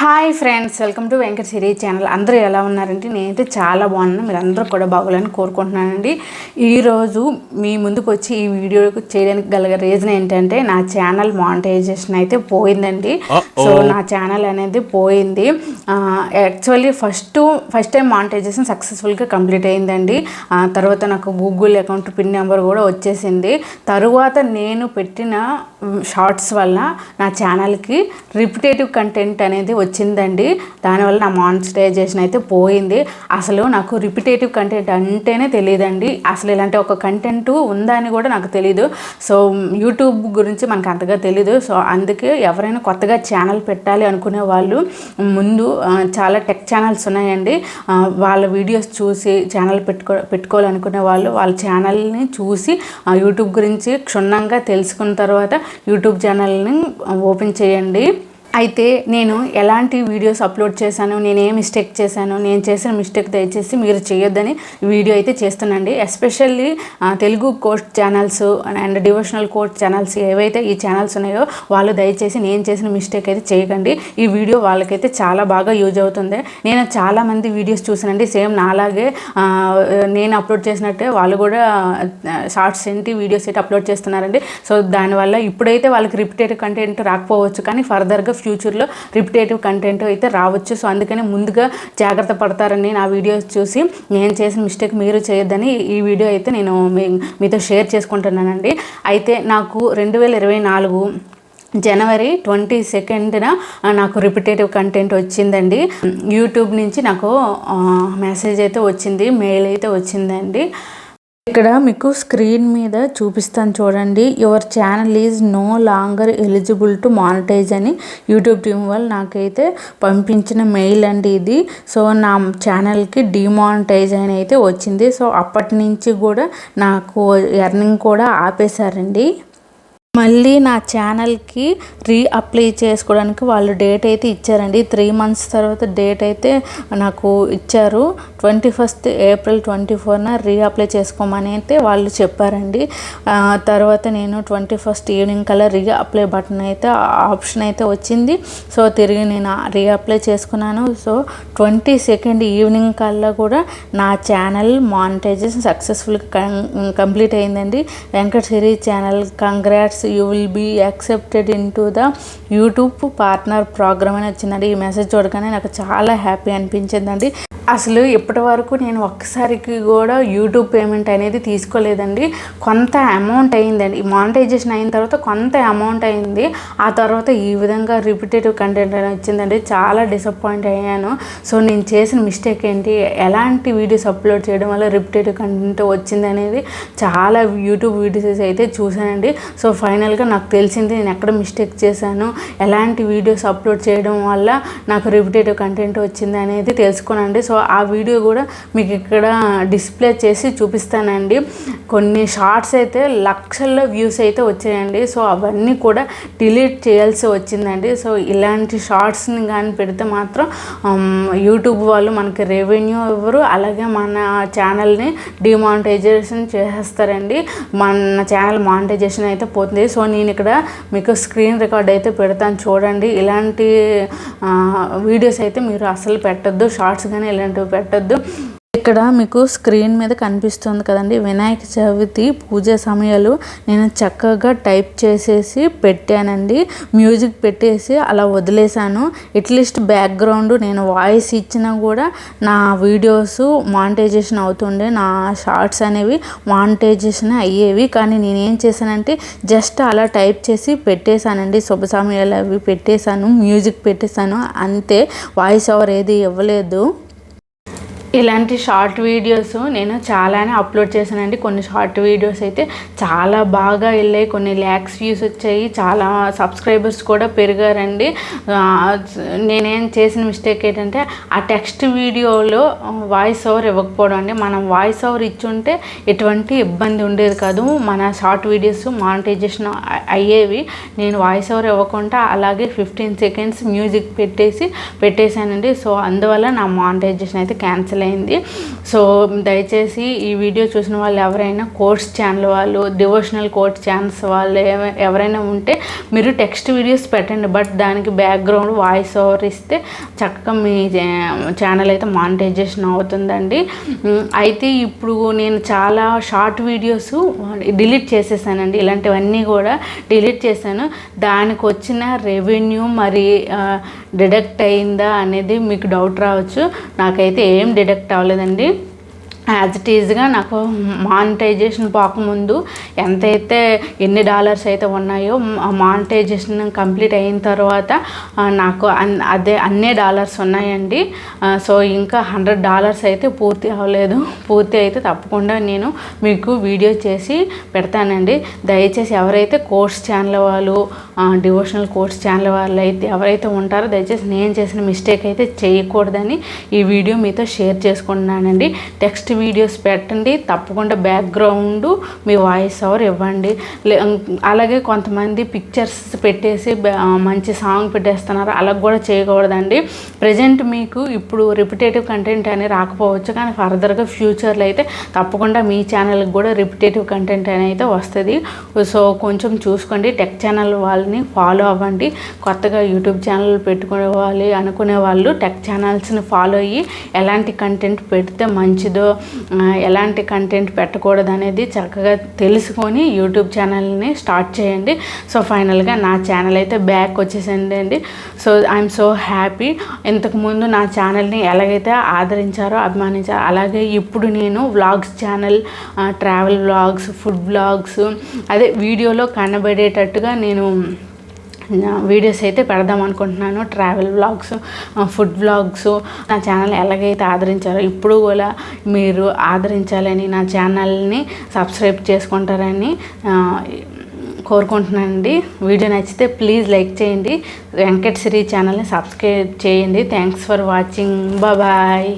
Hi friends welcome to Venkata Siri channel. అందరూ ఎలా ఉన్నారంటే నేనైతే చాలా బాగున్నాను. మీరు అందరూ కూడా బాగోలని కోరుకుంటున్నానండి. ఈరోజు మీ ముందుకు వచ్చి ఈ వీడియో చేయడానికి గల రీజన్ ఏంటంటే నా ఛానల్ మానిటైజేషన్ అయితే పోయిందండి. సో నా ఛానల్ అనేది పోయింది. Actually first first time monetization సక్సెస్ఫుల్గా కంప్లీట్ అయిందండి. ఆ తర్వాత నాకు గూగుల్ అకౌంట్ పిన్ నెంబర్ కూడా వచ్చేసింది. తరువాత నేను పెట్టిన షార్ట్స్ వల్ల నా ఛానల్కి రిపిటేటివ్ కంటెంట్ అనేది వచ్చిందండి. దానివల్ల నా మానిటైజేషన్ అయితే పోయింది. అసలు నాకు రిపిటేటివ్ కంటెంట్ అంటేనే తెలియదండి అసలు ఇలాంటి ఒక కంటెంట్ ఉందా అని కూడా నాకు తెలియదు సో యూట్యూబ్ గురించి మనకు అంతగా తెలీదు. సో అందుకే ఎవరైనా కొత్తగా ఛానల్ పెట్టాలి అనుకునే వాళ్ళు ముందు చాలా టెక్ ఛానల్స్ ఉన్నాయండి. వాళ్ళ వీడియోస్ చూసి ఛానల్ పెట్టుకో పెట్టుకోవాలనుకునే వాళ్ళు వాళ్ళ ఛానల్ని చూసి యూట్యూబ్ గురించి క్షుణ్ణంగా తెలుసుకున్న తర్వాత యూట్యూబ్ ఛానల్ని ఓపెన్ చేయండి. అయితే నేను ఎలాంటి వీడియోస్ అప్లోడ్ చేశాను నేను ఏ మిస్టేక్ చేశాను నేను చేసిన మిస్టేక్ దయచేసి మీరు చేయొద్దని వీడియో అయితే చేస్తున్నాండి especially Telugu quote channels and devotional quote channels ఏవైతే ఈ ఛానల్స్ ఉన్నాయో వాళ్ళు దయచేసి నేను చేసిన మిస్టేక్ అయితే చేయకండి. ఈ వీడియో వాళ్ళకైతే చాలా బాగా యూజ్ అవుతుంది. నేను చాలా మంది వీడియోస్ చూసానండి సేమ్ నాలాగే నేను అప్లోడ్ చేసినట్టే వాళ్ళు కూడా షార్ట్స్ ఏంటి వీడియోస్ అయితే అప్లోడ్ చేస్తున్నారండి. సో దానివల్ల ఇప్పుడైతే వాళ్ళకి రిపీటెడ్ కంటెంట్ రాకపోవచ్చు. కానీ ఫర్దర్గా ఫ్యూచర్లో రిపిటేటివ్ కంటెంట్ అయితే రావచ్చు. సో అందుకని ముందుగా జాగ్రత్త పడతారని నా వీడియోస్ చూసి నేను చేసిన మిస్టేక్ మీరు చేయొద్దని ఈ వీడియో అయితే నేను మీ- మీతో షేర్ చేసుకుంటున్నానండి. అయితే నాకు రెండు వేల ఇరవై నాలుగు జనవరి ట్వంటీ సెకండ్న నాకు రిపిటేటివ్ కంటెంట్ వచ్చిందండి. యూట్యూబ్ నుంచి నాకు మెసేజ్ అయితే వచ్చింది మెయిల్ అయితే వచ్చిందండి. ఇక్కడ మీకు స్క్రీన్ మీద చూపిస్తాను చూడండి. Your channel is no longer eligible to monetize అని యూట్యూబ్ టీం వాళ్ళు నాకైతే పంపించిన మెయిల్ అండి ఇది. సో నా ఛానల్కి డిమానిటైజ్ అని అయితే వచ్చింది. సో అప్పటి నుంచి కూడా నాకు ఎర్నింగ్ కూడా ఆపేశారండి. మళ్ళీ నా ఛానల్కి రీ అప్లై చేసుకోవడానికి వాళ్ళు డేట్ అయితే ఇచ్చారండి. త్రీ మంత్స్ తర్వాత డేట్ అయితే నాకు ఇచ్చారు. ట్వంటీ ఫస్ట్ ఏప్రిల్ ట్వంటీ ఫోర్న రీ అప్లై చేసుకోమని అయితే వాళ్ళు చెప్పారండి. తర్వాత నేను ట్వంటీ ఫస్ట్ ఈవినింగ్ కల్లా రీ అప్లై బటన్ అయితే ఆప్షన్ అయితే వచ్చింది. సో తిరిగి నేను రీ అప్లై చేసుకున్నాను. సో ట్వంటీ సెకండ్ ఈవినింగ్ కల్లా కూడా నా ఛానల్ మానిటైజేషన్ సక్సెస్ఫుల్గా కంప్లీట్ అయిందండి. Venkata Siri channel congrats you will be accepted into the YouTube partner programme అని వచ్చిందండి. ఈ మెసేజ్ చూడగానే నాకు చాలా హ్యాపీ అనిపించిందండి. అసలు ఇప్పటి వరకు నేను ఒక్కసారికి కూడా యూట్యూబ్ పేమెంట్ అనేది తీసుకోలేదండి. కొంత అమౌంట్ అయిందండి. మానిటైజేషన్ అయిన తర్వాత కొంత అమౌంట్ అయింది. ఆ తర్వాత ఈ విధంగా రిపిటేటివ్ కంటెంట్ అని వచ్చిందండి. చాలా డిసప్పాయింట్ అయ్యాను. సో నేను చేసిన మిస్టేక్ ఏంటి? ఎలాంటి వీడియోస్ అప్లోడ్ చేయడం వల్ల రిపిటేటివ్ కంటెంట్ వచ్చింది అనేది చాలా యూట్యూబ్ వీడియోస్ అయితే చూశానండి. సో ఫైనల్గా నాకు తెలిసింది నేను ఎక్కడ మిస్టేక్ చేశాను. ఎలాంటి వీడియోస్ అప్లోడ్ చేయడం వల్ల నాకు రిపిటేటివ్ కంటెంట్ వచ్చింది అనేది తెలుసుకున్నానండి. సో ఆ వీడియో కూడా మీకు ఇక్కడ డిస్ప్లే చేసి చూపిస్తానండి. కొన్ని షార్ట్స్ అయితే లక్షల్లో వ్యూస్ అయితే వచ్చాయండి. సో అవన్నీ కూడా డిలీట్ చేయాల్సి వచ్చిందండి. సో ఇలాంటి షార్ట్స్ని కానీ పెడితే మాత్రం యూట్యూబ్ వాళ్ళు మనకి రెవెన్యూ ఇవ్వరు. అలాగే మన ఛానల్ని డిమానిటైజేషన్ చేసేస్తారండి. మన ఛానల్ మానిటైజేషన్ అయితే పోతుంది. సో నేను ఇక్కడ మీకు స్క్రీన్ రికార్డ్ అయితే పెడతాను చూడండి. ఇలాంటి వీడియోస్ అయితే మీరు అసలు పెట్టద్దు. షార్ట్స్ కానీ ఇలాంటి ఇలాంటివి పెట్టద్దు. ఇక్కడ మీకు స్క్రీన్ మీద కనిపిస్తుంది కదండి వినాయక చవితి పూజ సమయాలు. నేను చక్కగా టైప్ చేసేసి పెట్టానండి. మ్యూజిక్ పెట్టేసి అలా వదిలేశాను. అట్లీస్ట్ బ్యాక్గ్రౌండ్ నేను వాయిస్ ఇచ్చినా కూడా నా వీడియోస్ మానిటైజేషన్ అవుతుండే. నా షార్ట్స్ అనేవి మానిటైజేషన్ అయ్యేవి. కానీ నేనేం చేశానంటే జస్ట్ అలా టైప్ చేసి పెట్టేశానండి. శుభ సమయాలు అవి పెట్టేశాను. మ్యూజిక్ పెట్టేశాను. అంతే. వాయిస్ ఓవర్ ఏది ఇవ్వలేదు. ఇలాంటి షార్ట్ వీడియోస్ నేను చాలానే అప్లోడ్ చేశానండి. కొన్ని షార్ట్ వీడియోస్ అయితే చాలా బాగా వెళ్ళాయి. కొన్ని ల్యాక్స్ వ్యూస్ వచ్చాయి. చాలా సబ్స్క్రైబర్స్ కూడా పెరిగారండి. నేనేం చేసిన మిస్టేక్ ఏంటంటే ఆ టెక్స్ట్ వీడియోలో వాయిస్ ఓవర్ ఇవ్వకపోవడం అండి. మనం వాయిస్ ఓవర్ ఇచ్చుంటే ఎటువంటి ఇబ్బంది ఉండేది కాదు. మన షార్ట్ వీడియోస్ మానిటైజేషన్ అయ్యేవి నేను వాయిస్ ఓవర్ ఇవ్వకుండా అలాగే ఫిఫ్టీన్ సెకండ్స్ మ్యూజిక్ పెట్టేసి పెట్టేశానండి. సో అందువల్ల నా మానిటైజేషన్ అయితే క్యాన్సిల్ అయింది సో దయచేసి ఈ వీడియో చూసిన వాళ్ళు ఎవరైనా కోర్స్ ఛానల్ వాళ్ళు డివోషనల్ కోర్స్ ఛానల్స్ వాళ్ళు ఎవరైనా ఉంటే మీరు టెక్స్ట్ వీడియోస్ పెట్టండి. బట్ దానికి బ్యాక్గ్రౌండ్ వాయిస్ ఓవర్ ఇస్తే చక్కగా మీ ఛానల్ అయితే మానిటైజేషన్ అవుతుందండి. అయితే ఇప్పుడు నేను చాలా షార్ట్ వీడియోస్ డిలీట్ చేసేసానండి. ఇలాంటివన్నీ కూడా డిలీట్ చేశాను. దానికి వచ్చిన రెవెన్యూ మరి డిడక్ట్ అయిందా అనేది మీకు డౌట్ రావచ్చు. నాకైతే ఏం డిడక్ట్ డైరెక్ట్ అవ్వలేదండి. యాజ్ ఇట్ ఈజ్గా నాకు మానిటైజేషన్ పోకముందు ఎంతైతే ఎన్ని డాలర్స్ అయితే ఉన్నాయో మానిటైజేషన్ కంప్లీట్ అయిన తర్వాత నాకు అన్- అదే అన్నే డాలర్స్ ఉన్నాయండి. సో ఇంకా హండ్రెడ్ డాలర్స్ అయితే పూర్తి అవ్వలేదు. పూర్తి అయితే తప్పకుండా నేను మీకు వీడియో చేసి పెడతానండి. దయచేసి ఎవరైతే కోర్స్ ఛానల్ వాళ్ళు డివోషనల్ కోర్స్ ఛానల్ వాళ్ళు అయితే ఎవరైతే ఉంటారో దయచేసి నేను చేసిన మిస్టేక్ అయితే చేయకూడదని ఈ వీడియో మీతో షేర్ చేసుకుంటున్నానండి. టెక్స్ట్ వీడియోస్ పెట్టండి తప్పకుండా బ్యాక్గ్రౌండ్ మీ వాయిస్ ఓవర్ ఇవ్వండి. లే- అలాగే కొంతమంది పిక్చర్స్ పెట్టేసి మంచి సాంగ్ పెట్టేస్తున్నారు. అలా కూడా చేయకూడదండి. ప్రజెంట్ మీకు ఇప్పుడు రిపిటేటివ్ కంటెంట్ అని రాకపోవచ్చు కానీ ఫర్దర్గా ఫ్యూచర్లో అయితే తప్పకుండా మీ ఛానల్కి కూడా రిపిటేటివ్ కంటెంట్ అని అయితే వస్తుంది. సో కొంచెం చూసుకోండి. టెక్ ఛానల్ వాళ్ళని ఫాలో అవ్వండి. కొత్తగా యూట్యూబ్ ఛానల్ పెట్టుకోవాలి అనుకునే వాళ్ళు టెక్ ఛానల్స్ని ఫాలో అయ్యి ఎలాంటి కంటెంట్ పెడితే మంచిదో ఎలాంటి కంటెంట్ పెట్టకూడదు అనేది చక్కగా తెలుసుకొని యూట్యూబ్ ఛానల్ని స్టార్ట్ చేయండి. సో ఫైనల్గా నా ఛానల్ అయితే బ్యాక్ వచ్చేసింది అండి. సో ఐఎమ్ సో హ్యాపీ ఇంతకుముందు నా ఛానల్ని ఎలాగైతే ఆదరించారో అభిమానించారో అలాగే ఇప్పుడు నేను vlogs channel travel vlogs food vlogs అదే వీడియోలో కనబడేటట్టుగా నేను వీడియోస్ అయితే పెడదాం అనుకుంటున్నాను. ట్రావెల్ వ్లాగ్స్ ఫుడ్ వ్లాగ్స్ నా ఛానల్ ఎలాగైతే ఆదరించారో ఇప్పుడు కూడా మీరు ఆదరించాలని నా ఛానల్ని సబ్స్క్రైబ్ చేసుకుంటారని కోరుకుంటున్నానండి. వీడియో నచ్చితే ప్లీజ్ లైక్ చేయండి. వెంకట్ సిరీ ఛానల్ని సబ్స్క్రైబ్ చేయండి. Thanks for watching. బాయ్.